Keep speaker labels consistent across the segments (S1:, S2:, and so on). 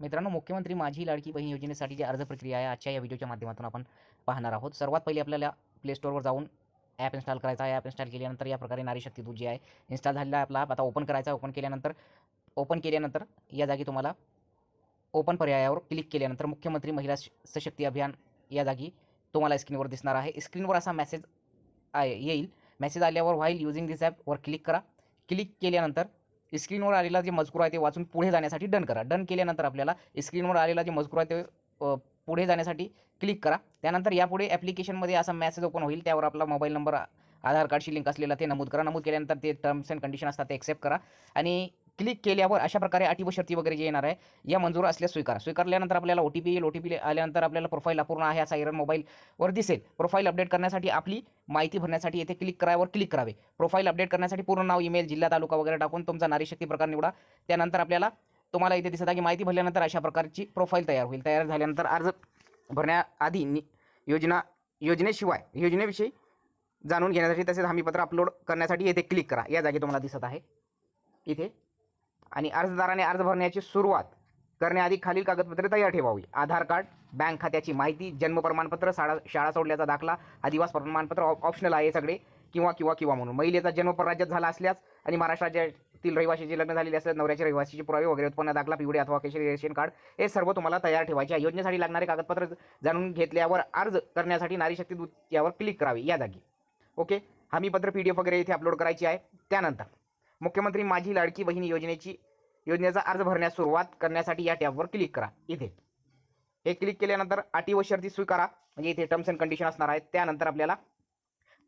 S1: मित्रांनो मुख्यमंत्री माझी लाडकी बहीण योजनेसाठी जी अर्ज प्रक्रिया आहे आजच्या या व्हिडिओच्या माध्यमातून आपण पाहणार आहोत. सर्वात पहिले आपल्याला प्ले स्टोअरवर जाऊन ॲप इन्स्टॉल करायचा आहे. ॲप इन्स्टॉल केल्यानंतर या प्रकारे नारी शक्ती दूध जी आहे इन्स्टॉल झालेला आहे आपला. ॲप आता ओपन करायचा ओपन केल्यानंतर ओपन केल्यानंतर या जागी तुम्हाला ओपन पर्यायावर क्लिक केल्यानंतर मुख्यमंत्री महिला सशक्ती अभियान या जागी तुम्हाला स्क्रीनवर दिसणार आहे. स्क्रीनवर असा मेसेज आहे येईल. मेसेज आल्यावर व्हाईल युझिंग दिस ॲप वर क्लिक करा. क्लिक केल्यानंतर स्क्रीनवर आलेला जे मजकूर आहे ते वाचून पुढे जाण्यासाठी डन करा. डन केल्यानंतर आपल्याला स्क्रीनवर आलेला जे मजकूर आहे ते पुढे जाण्यासाठी क्लिक करा. त्यानंतर यापुढे ॲप्लिकेशनमध्ये असा मेसेज ओपन होईल. त्यावर आपला मोबाईल नंबर आधार कार्डशी लिंक असलेला ते नमूद करा. नमूद केल्यानंतर ते टर्म्स अँड कंडिशन असतात ते एक्सेप्ट करा. आणि क्लिक केल्यावर अशा प्रकारे अटी व शर्ती वगैरे जे येणार आहे या मंजूर असल्यास स्वीकारा. स्वीकारल्यानंतर आपल्याला ओ टी पी येईल ओ टी पी आल्यानंतर आपल्याला प्रोफाईल अपूर्ण आहे असा एरर मोबाईलवर दिसेल. प्रोफाईल अपडेट करण्यासाठी आपली माहिती भरण्यासाठी येथे क्लिक करावर क्लिक करावे. प्रोफाईल अपडेट करण्यासाठी पूर्ण नाव ईमेल जिल्हा तालुका वगैरे टाकून तुमचा नारी शक्ती प्रकार निवडा. त्यानंतर आपल्याला तुम्हाला इथे दिसत आहे की माहिती भरल्यानंतर अशा प्रकारची प्रोफाईल तयार होईल. तयार झाल्यानंतर अर्ज भरण्याआधी नि योजना योजनेशिवाय योजनेविषयी जाणून घेण्यासाठी तसेच हमीपत्र अपलोड करण्यासाठी येथे क्लिक करा. या जागी तुम्हाला दिसत आहे. इथे आणि अर्जदाराने अर्ज भरण्याची सुरुवात करण्याआधी खालील कागदपत्रे तयार ठेवावी. आधार कार्ड बँक खात्याची माहिती जन्म प्रमाणपत्र शाळा शाळा सोडल्याचा दाखला आदिवास प्रमाणपत्र ऑप- ऑप्शनल आहे सगळे किंवा किंवा किंवा म्हणून. महिलेचा जन्म परराज्यात झाला असल्यास आणि महाराष्ट्र राज्यातील रहिवाशीचे लग्न झालेले असल्यास नवऱ्याचे रहिवासीचे पुरावे वगैरे उत्पन्न दाखला पिवडे अथवा केशरी रेशन कार्ड हे सर्व तुम्हाला तयार ठेवायचे आहे. योजनेसाठी लागणारे कागदपत्र जाणून घेतल्यावर अर्ज करण्यासाठी नारी शक्ती दूत यावर क्लिक करावी. या जागी. ओके हमीपत्र पी डी एफ वगैरे इथे अपलोड करायची आहे. त्यानंतर मुख्यमंत्री माझी लाडकी बहीण योजनेची योजनेचा अर्ज भरण्यास सुरुवात करण्यासाठी या टॅबवर क्लिक करा. इथे. हे क्लिक केल्यानंतर अटी व शर्ती स्वीकारा. म्हणजे इथे टर्म्स अँड कंडिशन असणार आहेत. त्यानंतर आपल्याला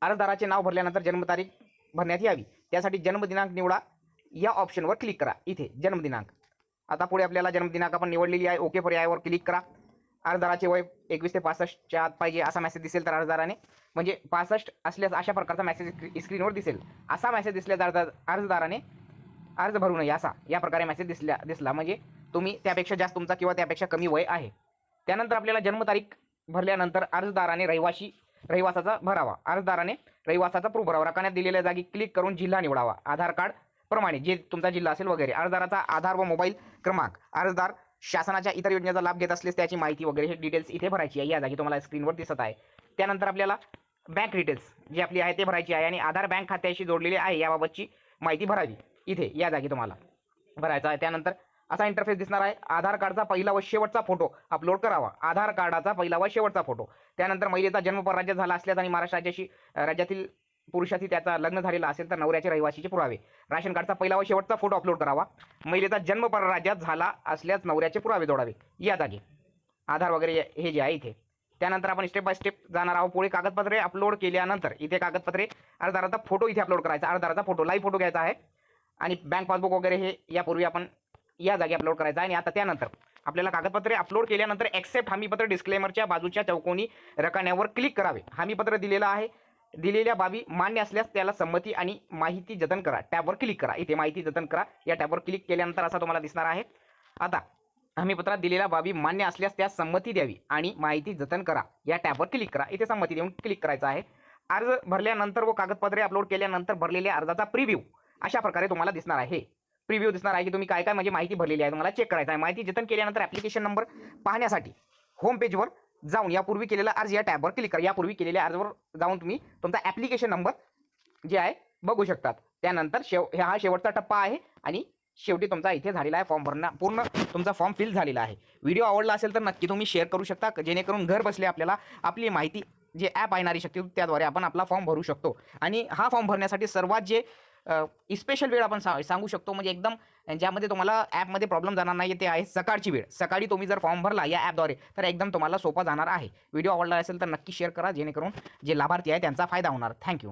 S1: अर्जदाराचे नाव भरल्यानंतर जन्मतारीख भरण्यात यावी. त्यासाठी जन्मदिनांक निवडा. या ऑप्शनवर क्लिक करा. इथे जन्मदिनांक. आता पुढे आपल्याला जन्मदिनांक आपण निवडलेली आहे. ओके पर्यायावर क्लिक करा. अर्जदाराचे वय एकवीस ते पासष्टच्या आत पाहिजे असा मेसेज दिसेल तर अर्जदाराने म्हणजे पासष्ट असल्यास अशा प्रकारचा मेसेज स्क्रीनवर दिसेल. असा मेसेज दिसल्यास अर्ज अर्जदाराने अर्ज भरू नये असा. या प्रकारे मेसेज दिसल्या दिसला. म्हणजे तुम्ही त्यापेक्षा जास्त तुमचा किंवा त्यापेक्षा कमी वय आहे. त्यानंतर आपल्याला जन्मतारीख भरल्यानंतर अर्जदाराने रहिवाशी रहिवासाचा भरावा. अर्जदाराने रहिवासाचा प्रूफ भरावा. रकान्यात दिलेल्या जागी क्लिक करून जिल्हा निवडावा. आधार कार्ड प्रमाणे जे तुमचा जिल्हा असेल वगैरे. अर्जदाराचा आधार व मोबाईल क्रमांक. अर्जदार शासनाच्या इतर योजनेचा लाभ घेत असल्यास त्याची माहिती वगैरे हे डिटेल्स इथे भरायची आहे. या जागी तुम्हाला स्क्रीनवर दिसत आहे. त्यानंतर आपल्याला बँक डिटेल्स जी आपली आहे ते भरायची आहे आणि आधार बँक खात्याशी जोडलेली आहे याबाबतची माहिती भरावी. इथे या जागी तुम्हाला भरायचा आहे. त्यानंतर असा इंटरफेस दिसणार आहे. आधार कार्डचा पहिला व शेवटचा फोटो अपलोड करावा. आधार कार्डाचा पहिला व शेवटचा फोटो त्यानंतर महिलेचा जन्म परराज्यात झाला असल्यास आणि महाराष्ट्र राज्याशी राज्यातील पुरुषाशी त्याचा लग्न झालेला असेल तर नवऱ्याचे रहिवासीचे पुरावे. राशन कार्डचा पहिला व शेवटचा फोटो अपलोड करावा. महिलेचा जन्म परराज्यात झाला असल्यास नवऱ्याचे पुरावे जोडावे. या जागी. आधार वगैरे हे- जे आहे इथे. त्यानंतर आपण स्टेप बाय स्टेप जाणार आहोत. पुढे कागदपत्रे अपलोड केल्यानंतर इथे कागदपत्रे अर्जदाराचा फोटो इथे अपलोड करायचा. अर्जदाराचा फोटो लाईव्ह फोटो घ्यायचा आहे. आणि बँक पासबुक वगैरे हे यापूर्वी आपण या जागी अपलोड करायचं आहे आणि आता त्यानंतर आपल्याला कागदपत्रे अपलोड केल्यानंतर एक्सेप्ट हमीपत्र डिस्क्लेमरच्या बाजूच्या चौकोनी रकान्यावर क्लिक करावे. हमीपत्र दिलेलं आहे. दिलेल्या बाबी मान्य असल्यास त्याला संमती आणि माहिती जतन करा. टॅबवर क्लिक करा. इथे माहिती जतन करा. या टॅबवर क्लिक केल्यानंतर असा तुम्हाला दिसणार आहे. आता हमीपत्रात दिलेल्या बाबी मान्य असल्यास त्यास संमती द्यावी आणि माहिती जतन करा. या टॅबवर क्लिक करा. इथे संमती देऊन क्लिक करायचं आहे. अर्ज भरल्यानंतर व कागदपत्रे अपलोड केल्यानंतर भरलेल्या अर्जाचा प्रिव्ह्यू अशा प्रकारे तुम्हाला दिसणार आहे. प्रिव्ह्यू दिसणार आहे की तुम्ही काय काय म्हणजे माहिती भरलेली आहे. तुम्हाला चेक करायचं आहे. माहिती जतन केल्यानंतर ॲप्लिकेशन नंबर पाहण्यासाठी होम पेजवर जाऊन यापूर्वी केलेला अर्ज या टॅबवर क्लिक करा. यापूर्वी केलेल्या अर्जवर जाऊन तुम्ही तुमचा ॲप्लिकेशन नंबर जे आहे बघू शकतात. त्यानंतर शेव हा शेवटचा टप्पा आहे आणि शेवटी तुमचा इथे झालेला आहे फॉर्म भरणं. पूर्ण तुमचा फॉर्म फिल झालेला आहे. व्हिडिओ आवडला असेल तर नक्की तुम्ही शेअर करू शकता. जेणेकरून घर बसले आपल्याला आपली माहिती जे ॲप आहे नारी शक्ती त्याद्वारे आपण आपला फॉर्म भरू शकतो. आणि हा फॉर्म भरण्यासाठी सर्वात जे स्पेशल वेळ आपण सा सांगू शकतो. म्हणजे एकदम ज्यामध्ये तुम्हाला ॲपमध्ये प्रॉब्लेम जाणार नाही ते आहे सकाळची वेळ. सकाळी तुम्ही जर फॉर्म भरला या ॲपद्वारे तर एकदम तुम्हाला सोपा जाणार आहे. व्हिडिओ आवडला असेल तर नक्की शेअर करा जेणेकरून जे लाभार्थी आहे त्यांचा फायदा होणार. थँक्यू